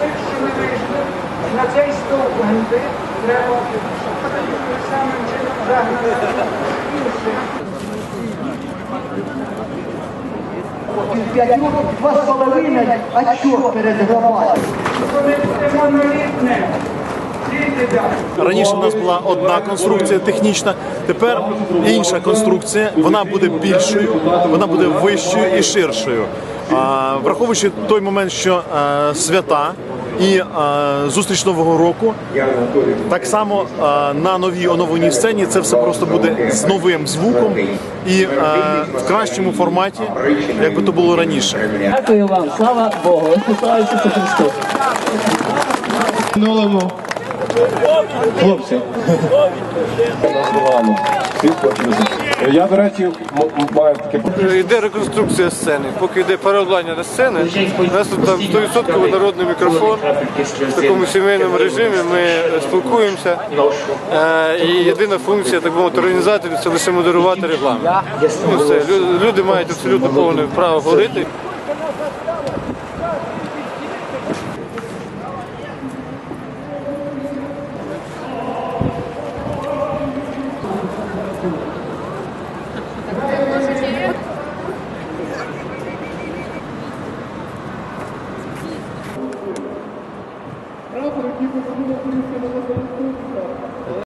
тих, що не вийшли, на цей стовп гнди треба самим чином загнати інших. П'ятюк два з половиною перед громадою. Коли буде монолітне. Раніше в нас була одна конструкція технічна, тепер інша конструкція. Вона буде більшою, вона буде вищою і ширшою. Враховуючи той момент, що е, свята і е, зустріч нового року, так само е, на новій оновленій сцені це все просто буде з новим звуком і в кращому форматі, як би то було раніше. Дякую вам, слава Богу, слава Ісусу Христу. минулому хлопці. Я, до речі, маю таке Йде реконструкція сцени. Поки йде переобладнання на сцени, у нас тут там 100% народний мікрофон. В такому сімейному режимі ми спілкуємося. Е, І єдина функція так би мовити, організаторів це лише модерувати регламент. Ну, все. Люди мають абсолютно повне право говорити. すいません。